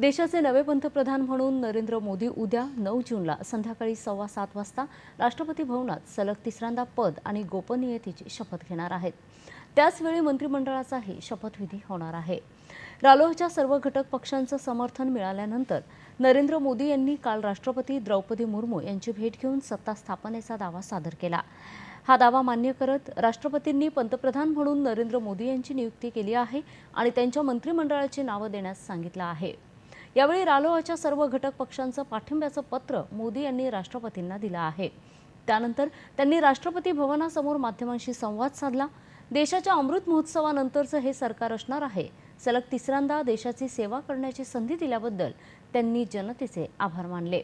देशाचे नवे पंतप्रधान म्हणून नरेंद्र मोदी उद्या नऊ जूनला संध्याकाळी सव्वा सात वाजता राष्ट्रपती भवनात सलग तिसऱ्यांदा पद आणि गोपनीयतेची शपथ घेणार आहेत. त्याचवेळी मंत्रिमंडळाचाही शपथविधी होणार आहे. रालोहच्या सर्व घटक पक्षांचं समर्थन मिळाल्यानंतर नरेंद्र मोदी यांनी काल राष्ट्रपती द्रौपदी मुर्मू यांची भेट घेऊन सत्ता स्थापनेचा दावा सादर केला. हा दावा मान्य करत राष्ट्रपतींनी पंतप्रधान म्हणून नरेंद्र मोदी यांची नियुक्ती केली आहे आणि त्यांच्या मंत्रिमंडळाची नावं देण्यास सांगितलं आहे. यावेळी रालोआच्या सर्व घटक पक्षांचं पाठिंब्याचं पत्र मोदी यांनी राष्ट्रपतींना दिलं आहे. त्यानंतर त्यांनी राष्ट्रपती भवनासमोर माध्यमांशी संवाद साधला. देशाच्या अमृत महोत्सवानंतरचं हे सरकार असणार आहे. सलग तिसऱ्यांदा देशाची सेवा करण्याची संधी दिल्याबद्दल त्यांनी जनतेचे आभार मानले.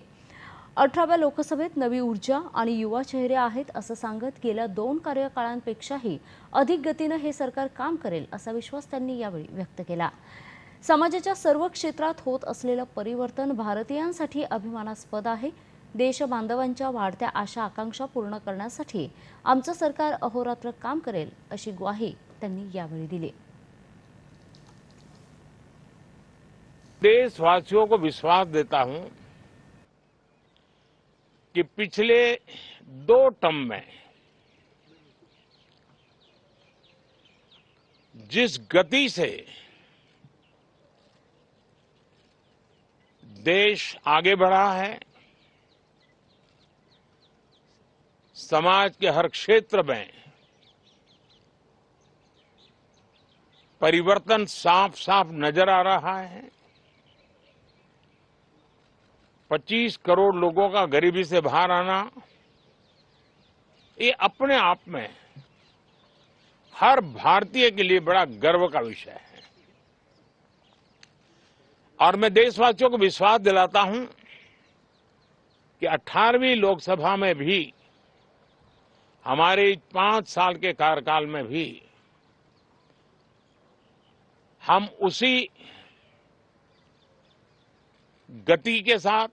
अठराव्या लोकसभेत नवी ऊर्जा आणि युवा चेहरे आहेत असं सांगत गेल्या दोन कार्यकाळांपेक्षाही अधिक गतीनं हे सरकार काम करेल असा विश्वास त्यांनी यावेळी व्यक्त केला. समाजाच्या सर्व क्षेत्रात होत असलेलं परिवर्तन भारतीयांसाठी अभिमानास्पद आहे. देश बांधवांच्या वाढत्या आशा आकांक्षा पूर्ण करण्यासाठी आमचं सरकार अहोरात्र काम करेल अशी ग्वाही त्यांनी यावेळी दिली. देशवासियों को विश्वास देता हूं कि पिछले दो टर्म में जिस गति से देश आगे बढ़ा है, समाज के हर क्षेत्र में परिवर्तन साफ़ साफ़ नज़र आ रहा है। 25 करोड़ लोगों का गरीबी से बाहर आना, ये अपने आप में हर भारतीय के लिए बड़ा गर्व का विषय है। और मैं देशवासियों को विश्वास दिलाता हूँ कि 18वीं लोकसभा में भी, हमारे पाँच साल के कार्यकाल में भी, हम उसी गति के साथ,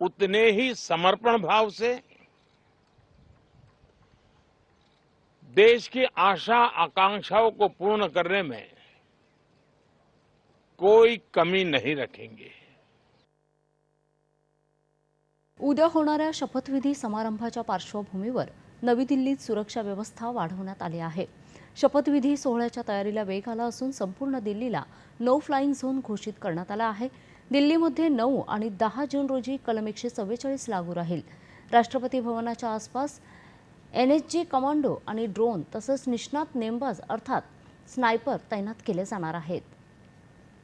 उतने ही समर्पण भाव से देश की आशा आकांक्षाओं को पूर्ण करने में कोई कमी नहीं रखेंगे। उद्या होणाऱ्या शपथविधी समारंभाच्या पार्श्वभूमीवर नवी दिल्लीत सुरक्षा व्यवस्था वाढवण्यात आली आहे. शपथविधी सोहळ्याच्या तयारीला वेग आला असून संपूर्ण दिल्लीला नो फ्लाईंग झोन घोषित करण्यात आला आहे. दिल्लीमध्ये नऊ आणि दहा जून रोजी कलम एकशे चव्वेचाळीस लागू राहील. राष्ट्रपती भवनाच्या आसपास एन एच जी कमांडो आणि ड्रोन तसंच निष्णात नेमबाज अर्थात स्नायपर तैनात केले जाणार आहेत.